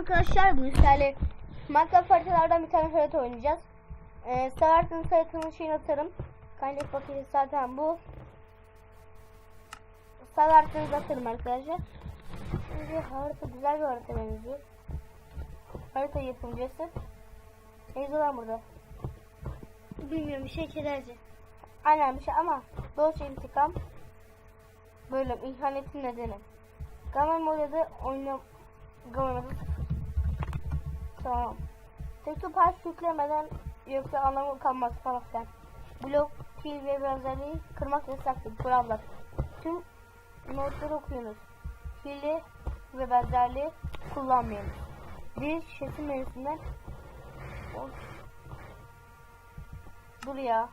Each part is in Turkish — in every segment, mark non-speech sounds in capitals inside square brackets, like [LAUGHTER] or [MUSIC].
arkadaşlar bu misali Minecraft haritalardan bir tane harita oynayacağız. Ee, severseniz haritanın şeyini atarım. Kaynak bakayım zaten bu. Severseniz atarım arkadaşlar. Şimdi harita güzel bir harita benziyor. Harita yapımcısı. Neyse lan burada. Bilmiyorum bir şey kederci. Aynen bir şey ama Dolce intikam böyle ihanetin nedeni. Gamma modada oyna Gamma modu Tamam. Tek parça yüklemeden yoksa anlamı kalmaz falan filan. Blok, kill ve benzerliği kırmak yasaktır. Kurallar. Tüm notları okuyunuz. Kill'i ve benzerliği kullanmayınız. Bir şişesi menüsünden Dur ya.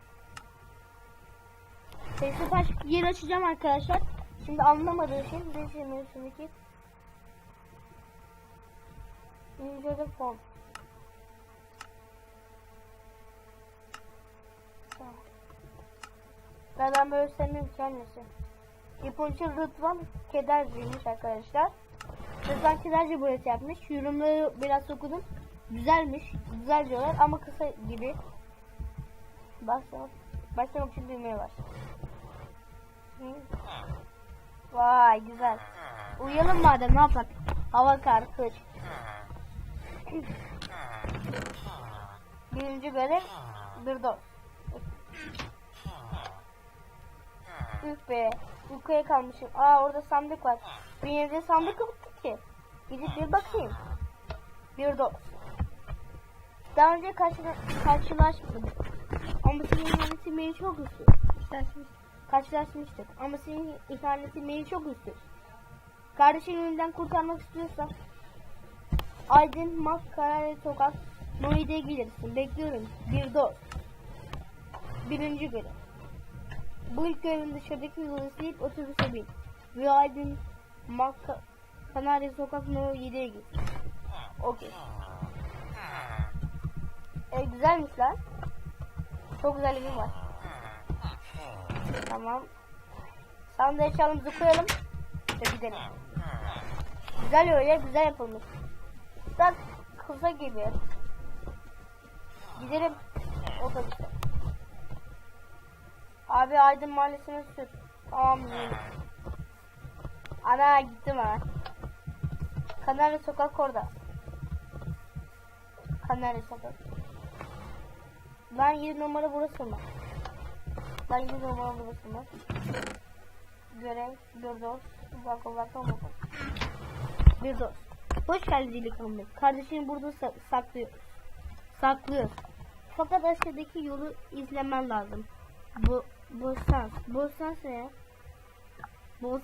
Sesli baş yer açacağım arkadaşlar. Şimdi anlamadığım şey bir şey menüsündeki İncele fon. Neden böyle senin kendisi? Yapımcı Rıdvan Kederci'ymiş arkadaşlar. Rıdvan Kederci bu et yapmış. Yorumları biraz okudum. Güzelmiş. Güzel diyorlar ama kısa gibi. Başlamak, başlamak için düğmeye var. Vay güzel. Uyuyalım madem ne yapak? Hava kar, kış. Birinci bir dost. Üf be. Uykuya kalmışım. Aa orada sandık var. Bir sandık yoktu ki. Gidip bir bakayım. Bir dost. Daha önce karşıla karşılaşmadım. Ama senin ihanetin beni çok. İsterseniz. Karşılaşmıştık. Ama senin ihanetin beni çok üstü. Kardeşinin elinden kurtarmak istiyorsan Aydın Mak Karare Sokak Noide'ye gelirsin. Bekliyorum. Bir dost. Birinci görev. Bu ilk görevin dışarıdaki yolu izleyip otobüse bin. Ve Aydın Mak Kanarya Sokak No 7'ye git. Okey. E, güzelmiş lan. Çok güzel evim var. Tamam. Sandığı çalımızı koyalım. Ve gidelim. Güzel öyle güzel yapılmış. Bak kısa gibi. Gidelim otobüste. Abi Aydın Mahallesi'ne sür. Tamam. Ana gittim ha. Kanarya Sokak orada. Kanarya Sokak. Ben 7 numara burası mı? Ben 7 numara burası mı? Görev, dost, uzak uzak olmasın. Bir dost. Hoş geldin delikanlı. Kardeşini burada sa- saklıyor. Saklıyor. Fakat aşağıdaki yolu izlemen lazım. Bu. Bu sens ne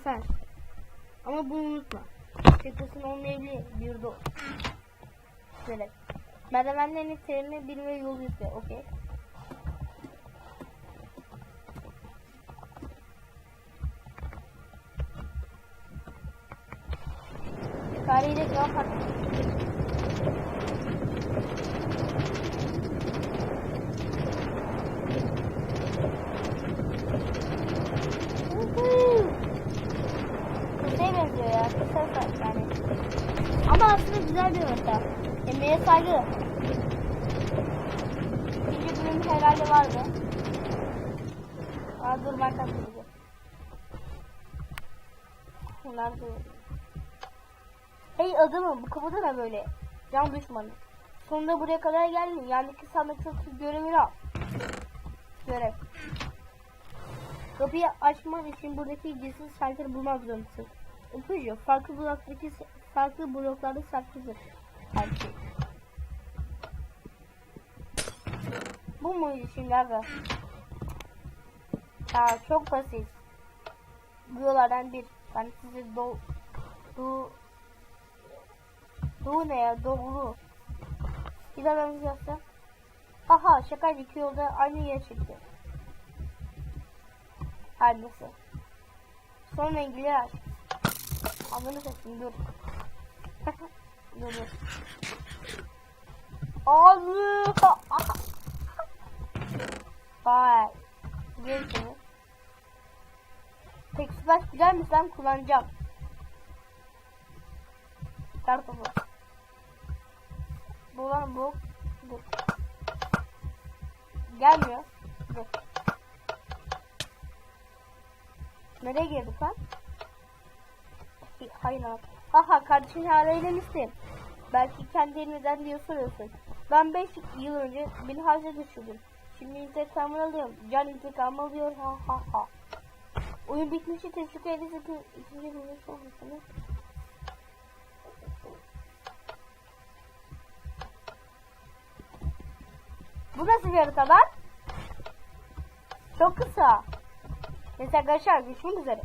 sens. Ama bunu unutma. Çıkısın onun evli bir dost. Şöyle. Merdivenlerin terini bilme yolu izle. Okey. Yukarıyla cevap hakkı. Kısaya benziyor ya. Yani. Ama aslında güzel bir harita. Emeğe saygı. İkinci bölüm herhalde vardı. Aa dur. Bunlar da Hey adamım bu kapıda ne böyle? Can düşmanı. Sonunda buraya kadar geldin. Yandaki sandıktaki görevini al. Görev. Kapıyı açman için buradaki gizli sayfaları bulmak zorundasın. İpucu farklı bloktaki farklı bloklarda saklıdır. Her. Bu muydu şimdi abi? Ya çok basit. Bu yollardan bir. Ben size do, do Doğu ne ya? Doğulu. Bir daha ben yapsam. Aha şakaydı iki yolda aynı yere çıktı. Her nasıl? Son aç. Anladın satayım dur. [LAUGHS] dur dur. Ağzı. Vay. Gel seni. Tek slash güzelmiş ben kullanacağım. Kartopu. Bu. Dur. Gelmiyor. Dur. Nereye girdik lan? Hayır lan. Aha kardeşin hala eğlenmişsin. Belki kendi elimden diye soruyorsun. Ben 5 yıl önce bir harca düşürdüm. Şimdi intikamını alıyorum. Can intikamı alıyor. Ha ha ha. Oyun bitmişti. Teşekkür ederiz. İkinci bölüm sonrasını. Bu nasıl bir harita lan? Çok kısa. Neyse arkadaşlar görüşmek üzere.